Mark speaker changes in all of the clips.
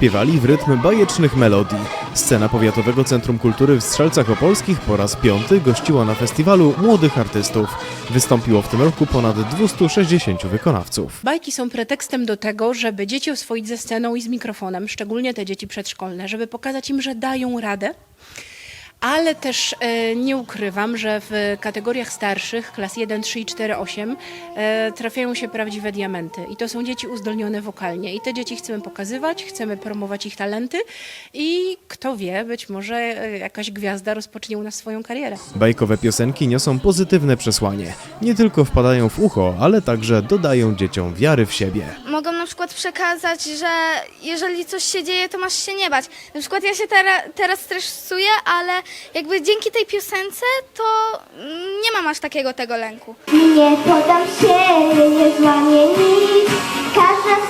Speaker 1: śpiewali w rytm bajecznych melodii. Scena Powiatowego Centrum Kultury w Strzelcach Opolskich po raz piąty gościła na festiwalu młodych artystów. Wystąpiło w tym roku ponad 260 wykonawców.
Speaker 2: Bajki są pretekstem do tego, żeby dzieci oswoić ze sceną i z mikrofonem, szczególnie te dzieci przedszkolne, żeby pokazać im, że dają radę. Ale też e, nie ukrywam, że w kategoriach starszych, klas 1, 3 i 4, 8, e, trafiają się prawdziwe diamenty. I to są dzieci uzdolnione wokalnie. I te dzieci chcemy pokazywać, chcemy promować ich talenty i kto wie, być może e, jakaś gwiazda rozpocznie u nas swoją karierę.
Speaker 1: Bajkowe piosenki niosą pozytywne przesłanie. Nie tylko wpadają w ucho, ale także dodają dzieciom wiary w siebie.
Speaker 3: mogą na przykład przekazać, że jeżeli coś się dzieje, to masz się nie bać. Na przykład ja się tera, teraz stresuję, ale jakby dzięki tej piosence to nie mam aż takiego tego lęku.
Speaker 4: Nie podam się, nie złamię nic Każda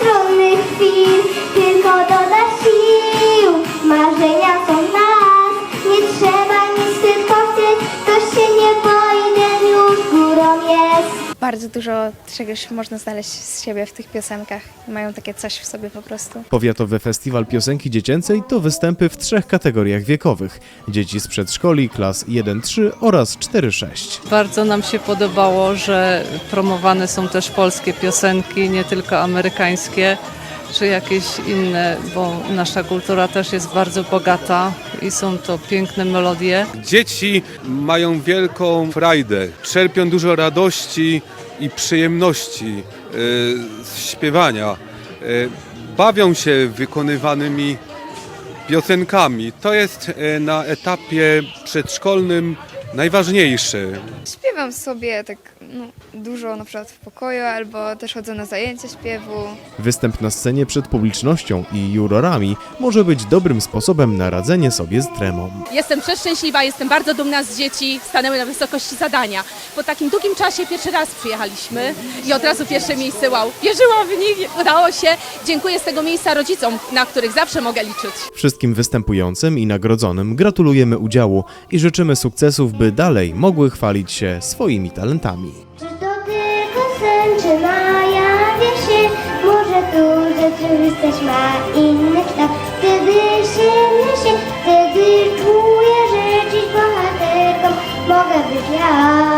Speaker 5: Bardzo dużo czegoś można znaleźć z siebie w tych piosenkach. Mają takie coś w sobie po prostu.
Speaker 1: Powiatowy Festiwal Piosenki Dziecięcej to występy w trzech kategoriach wiekowych. Dzieci z przedszkoli, klas 1-3 oraz 4-6.
Speaker 6: Bardzo nam się podobało, że promowane są też polskie piosenki, nie tylko amerykańskie czy jakieś inne, bo nasza kultura też jest bardzo bogata i są to piękne melodie.
Speaker 7: Dzieci mają wielką frajdę, czerpią dużo radości i przyjemności e, z śpiewania. E, bawią się wykonywanymi piosenkami. To jest e, na etapie przedszkolnym najważniejsze.
Speaker 8: Śpiewam sobie tak no, dużo na przykład w pokoju albo też chodzę na zajęcia śpiewu.
Speaker 1: Występ na scenie przed publicznością i jurorami może być dobrym sposobem na radzenie sobie z tremą.
Speaker 9: Jestem przeszczęśliwa, jestem bardzo dumna z dzieci, stanęły na wysokości zadania. Po takim długim czasie pierwszy raz przyjechaliśmy i od razu pierwsze miejsce, wow, wierzyłam w nich, udało się. Dziękuję z tego miejsca rodzicom, na których zawsze mogę liczyć.
Speaker 1: Wszystkim występującym i nagrodzonym gratulujemy udziału i życzymy sukcesów, by dalej mogły chwalić się swoimi talentami.
Speaker 4: Czyż to tylko sen, czy najawia się Może tu rzeczywistość ma inny kształt Wtedy się niesie, wtedy czuję, że dziś bohaterką Mogę być ja